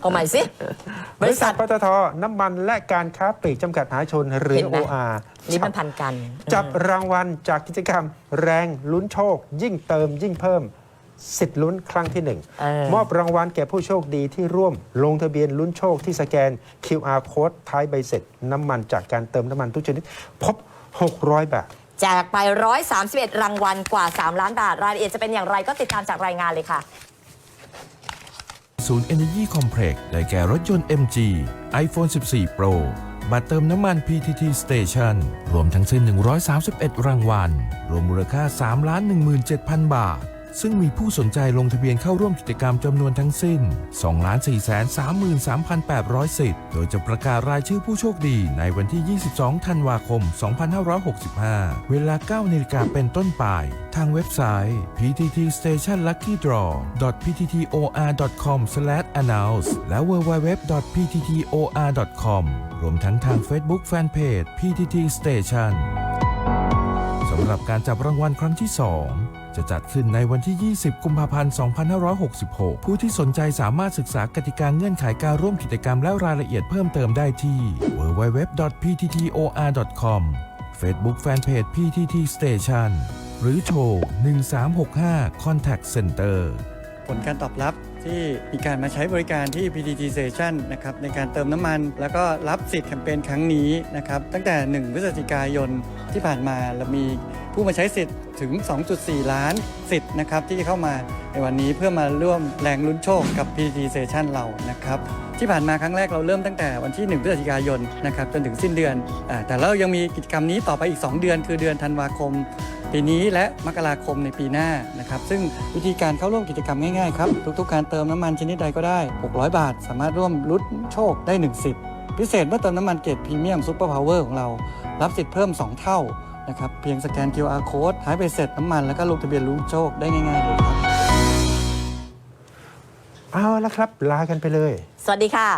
เอาใหม่สิบบริริษัษัททปตทน้ำมันและการค้าปลีกจำกัดมหาชนหรือ เห็นไหม OR นี่มันพันกันจับอืมรางวัลจากกิจกรรม แรงลุ้นโชค ยิ่งเติมยิ่งเพิ่ม สิทธิ์ลุ้นครั้งที่หนึ่งเออมอบรางวัลแก่ผู้โชคดีที่ร่วม ลงทะเบียนลุ้นโชคที่สแกน QR code ท้ายใบเสร็จ น้ำมันจากการเติมน้ำมันทุกชนิด พบ 600 บาท แจกไป 131 รางวัลกว่า 3 ล้านบาท รายละเอียดจะเป็นอย่างไรก็ติดตามจากรายงานเลยค่ะ ศูนย์ Energy Complex ได้แก่รถยนต์ MG iPhone 14 Pro บัตรเติมน้ำมัน PTT Station รวมทั้งสิ้น 131 รางวัล รวมมูลค่า 3 17,000 บาท ซึ่งมีผู้สนใจลงทะเบียนเข้าร่วมกิจกรรมจำนวนทั้งสิ้น 2 4 3 3 8 0 0สิทธิ์โดยจะประกาศรายชื่อผู้โชคดีในวันที่ 22 ธันวาคม 2565 เวลา 9นาฬิกาเป็นต้นไป ทางเว็บไซต์ PTT Station Lucky Draw pttor.com/announce และ www.pttor.com รวมทั้งทาง Facebook Fanpage PTT Station ำหรับการจับรางวัลครั้งที่ 2 จะจัดขึ้นในวันที่ 20 กุมภาพันธ์ 2566 ผู้ที่สนใจสามารถศึกษากติกาเงื่อนไขการร่วมกิจกรรมและรายละเอียดเพิ่มเติมได้ที่ www.pttor.com Facebook Fanpage PTT Station หรือโทร 1365 Contact Center ผลการตอบรับที่มีการมาใช้บริการที่ PTT Station นะครับในการเติมน้ำมัน แล้วก็รับสิทธิ์แคมเปญครั้งนี้นะครับตั้งแต่ 1 พฤศจิกายนที่ผ่านมาเรามี ผู้มาใช้สิทธิ์ถึง 2.4 ล้านสิทธิ์นะครับที่จะเข้ามาในวันนี้เพื่อมาร่วมแรงลุ้นโชคกับ PTT Station เรานะครับที่ผ่านมาครั้งแรกเราเริ่มตั้งแต่วันที่ 1 พฤศจิกายนนะครับจนถึงสิ้นเดือนอแต่เรายังมีกิจกรรมนี้ต่อไปอีก 2 เดือน คือเดือนธันวาคม ปีนี้และมกราคมในปีหน้านะครับซึ่งวิธีการเข้าร่วมกิจกรรมง่ายๆครับทุกๆการเติมน้ำมันชนิดใดก็ได้ 600 บาท สามารถร่วมลุ้นโชคได้1สิทธิ์พิเศษเมื่อเติมน้ำมันเกรดพรีเมียมซูเปอร์พาวเวอร์ของเรา รับสิทธิ์เพิ่ม 2 เท่า นะครับ เพียงสแกน QR code ท้ายไปเสร็จน้ำมันแล้วก็ลงทะเบียนรู้โชคได้ง่ายๆเลยครับ เอาละครับ ลากันไปเลย สวัสดีค่ะ